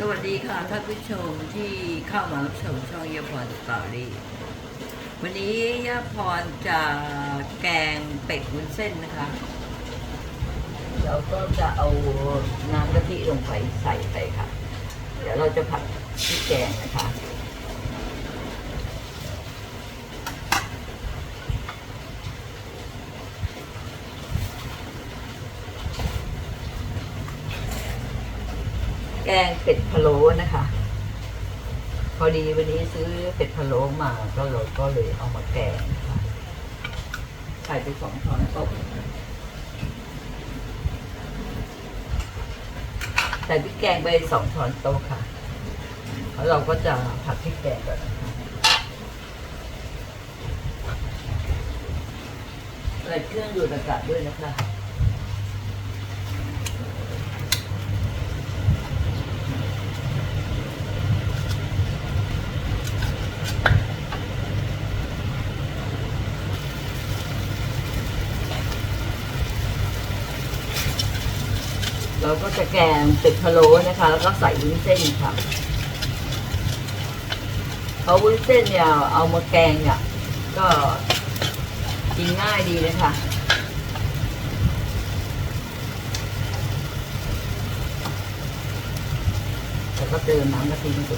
สวัสดีค่ะท่านผู้ชมที่เข้ามารับชมช่องยาพรสตอรี่วันนี้ยาพรจะแกงเป็ดวุ้นเส้นนะคะ เราก็จะเอาน้ำกะทิลงไปใส่ไปค่ะ เดี๋ยวเราจะผัดพริกแกงนะคะ แกงเป็ดพะโล้นะคะ พอดีวันนี้ซื้อเป็ดพะโล้มาก็เลยก็เลยเอามาแกงนะคะใส่ไปสองช้อนโต๊ะใส่พริกแกงไปสองช้อนโต๊ะค่ะแล้วเราก็จะผัดพริกแกงก่อนนะคะใส่เครื่องดูดอากาศด้วยนะคะ เราก็จะแกงเป็ดพะโล้นะคะ แล้วก็ใส่วุ้นเส้นค่ะเอาวุ้นเส้นเนี่ยเอามาแกงเนี่ยก็กินง่ายดีเลยค่ะแล้วก็เติมน้ำกะทิลงไป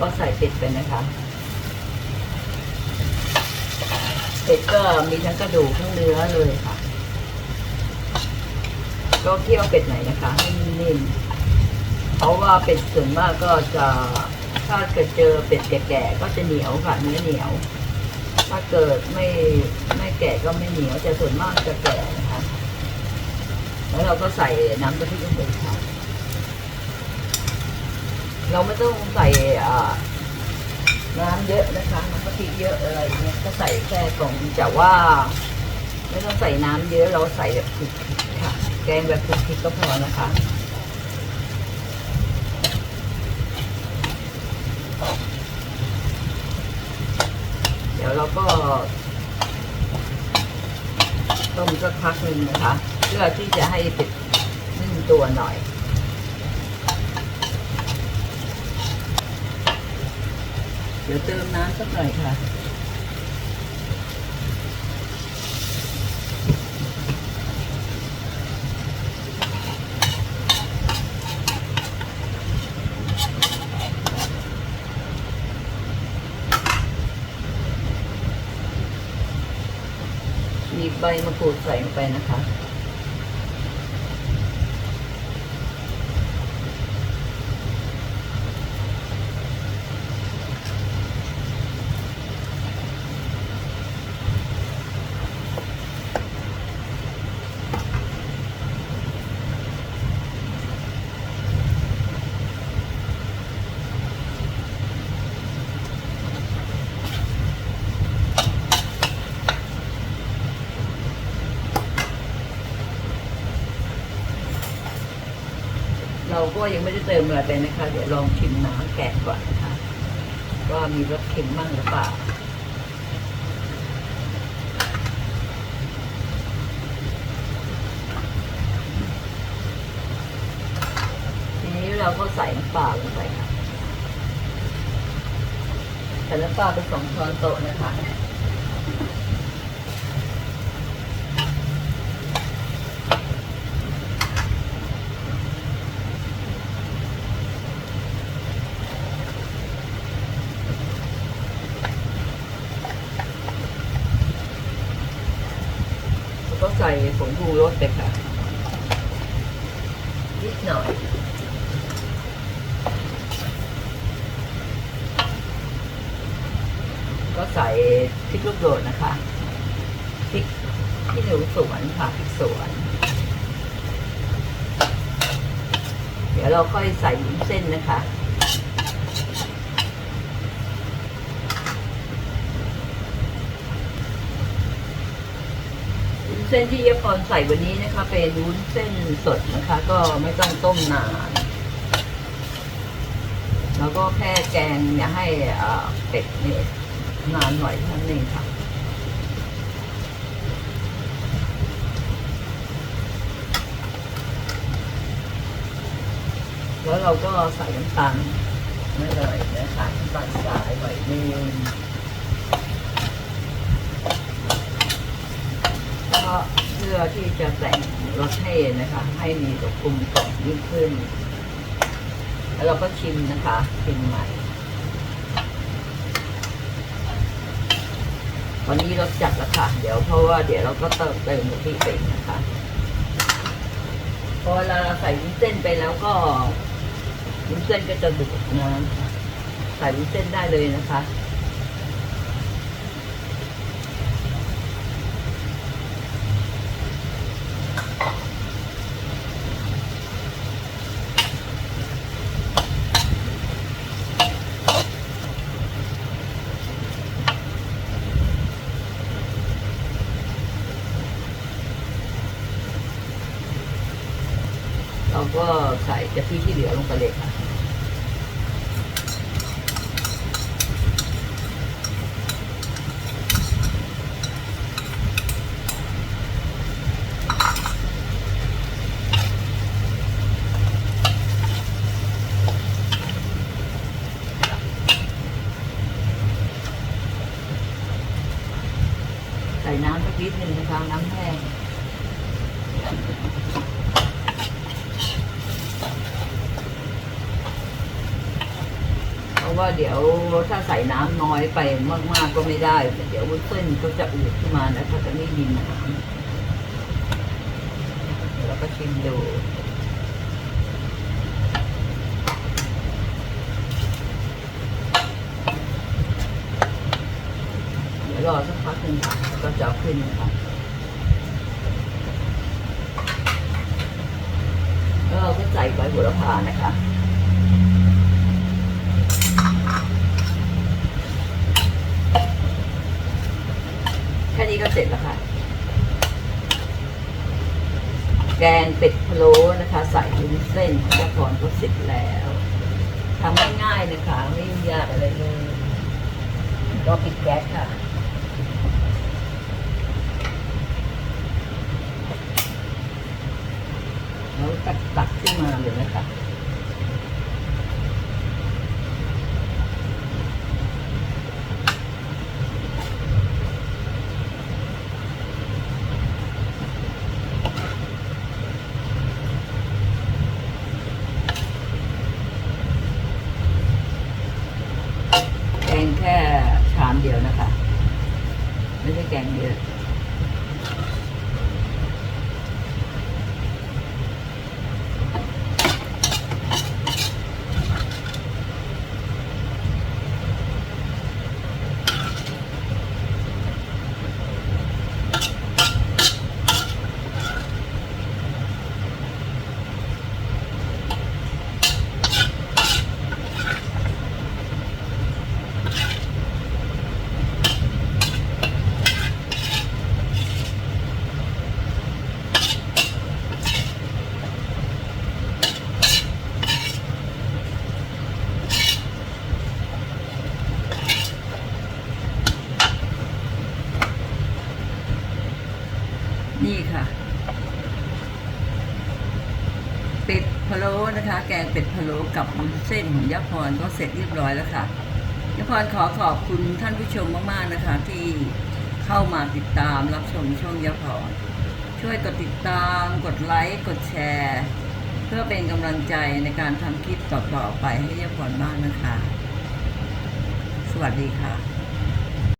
ก็ใส่เป็ดไปนะคะเป็ดก็มีทั้งกระดูกทั้งเนื้อเลยค่ะ ก็เคี่ยวเป็ดไหนนะคะ ให้นิ่มเพราะว่าเป็ดส่วนมากก็จะถ้าเกิดเจอเป็ดแก่ๆก็จะเหนียวค่ะเนื้อเหนียว ถ้าเกิดไม่ไม่แก่ก็ไม่เหนียวแต่ส่วนมากจะแก่นะคะแล้วเราก็ใส่น้ำกะทิลงไปค่ะ เราไม่ต้องใส่น้ำเยอะนะคะน้ำกะทิเยอะอะไรเงี้ยก็ใส่แค่กล่องแต่ว่า ไม่ต้องใส่น้ำเยอะเราใส่แบบคลุกคลิกค่ะ แกงแบบคลุกคลิกก็พอนะคะเดี๋ยวเราก็ต้มสักพักหนึ่งนะคะ เพื่อที่จะให้เป็ดนึ่งตัวหน่อย ดี๋ยวเติมน้ำสักหน่อยค่ะ มีใบมะกรูดใส่ลงไปนะคะ เราก็ยังไม่ได้เติมอะไรไปนะคะ เดี๋ยวลองชิมน้ำแกงก่อนนะคะว่ามีรสเค็มบ้างหรือเปล่าทีนี้เราก็ใส่น้ำปลาลงไปค่ะใส่น้ำปลาไปสองช้อนโต๊ะนะคะ ใส่ผงปรุงรสไปค่ะนิดหน่อย ก็ใส่พริกลูกโดดนะคะพริกที่หนูสวนค่ะพริกสวน เดี๋ยวเราค่อยใส่เส้นนะคะ เส้นที่เยะพรใส่วันนี้นะคะ เป็นวุ้นเส้นสดนะคะ ก็ไม่ต้องต้มนาน แล้วก็แค่แกงอย่าให้อ่าเป็ดเนี่ยนานหน่อยเท่านั้นเองค่ะแล้วเราก็ใส่น้ำตาลไม่เลยนะคะน้ำตาลสายหน่อยนึง ก็เพื่อที่จะแต่งรสให้นะคะ ให้มีรสกลมกล่อมยิ่งขึ้น แล้วเราก็ชิมนะคะชิมใหม่วันนี้เรสจัดแล้วค่ะ เดี๋ยวเพราะว่าเดี๋ยวเราก็เติมเติมกะทิไปอีกนะคะพอเวลาเราใส่วุ้นเส้นไปแล้วก็วุ้นเส้นก็จะดูดน้ำใส่วุ้นเส้นได้เลยนะคะ ก็ใส่กะทิที่เหลือลงไปเลยค่ะ ใส่น้ำสักนิดหนึ่งนะคะ น้ำแห้ง เพราะ ว่าเดี๋ยวถ้าใส่น้ำน้อยไปมากๆก็ไม่ได้ เดี๋ยววุ้นเส้นก็จะอืดขึ้นมาแล้วก็จะไม่มีน้ำเดี๋ยวก็ชิมดูเดี๋ยวรอสักพักหนึ่งก็จะขึ้นนะคะแล้วเราก็ใส่ใบโหระพานะคะ แค่นี้ก็เสร็จแล้วค่ะ แกงเป็ดพะโล้นะคะ ใส่วุ้น เส้นของยาพรก็เสร็จแล้วทำง่ายๆนะคะไม่ยุ่งยากอะไรเลยก็ปิดแก๊สค่ะ แล้วตักตักขึ้นมาเลยนะคะ แกงแค่ชามเดียวนะคะ ไม่ใช่แกงเยอะ นี่ค่ะ เป็ดพะโล้นะคะ แกงเป็ดพะโล้กับวุ้นเส้นของยะพรก็เสร็จเรียบร้อยแล้วค่ะยะพรขอขอบคุณท่านผู้ชมมากๆนะคะ ที่เข้ามาติดตามรับชมช่องยะพรช่วยกดติดตาม กดไลค์ กดแชร์ เพื่อเป็นกำลังใจในการทำคลิปต่อๆไปให้ยะพรบ้างนะคะ สวัสดีค่ะ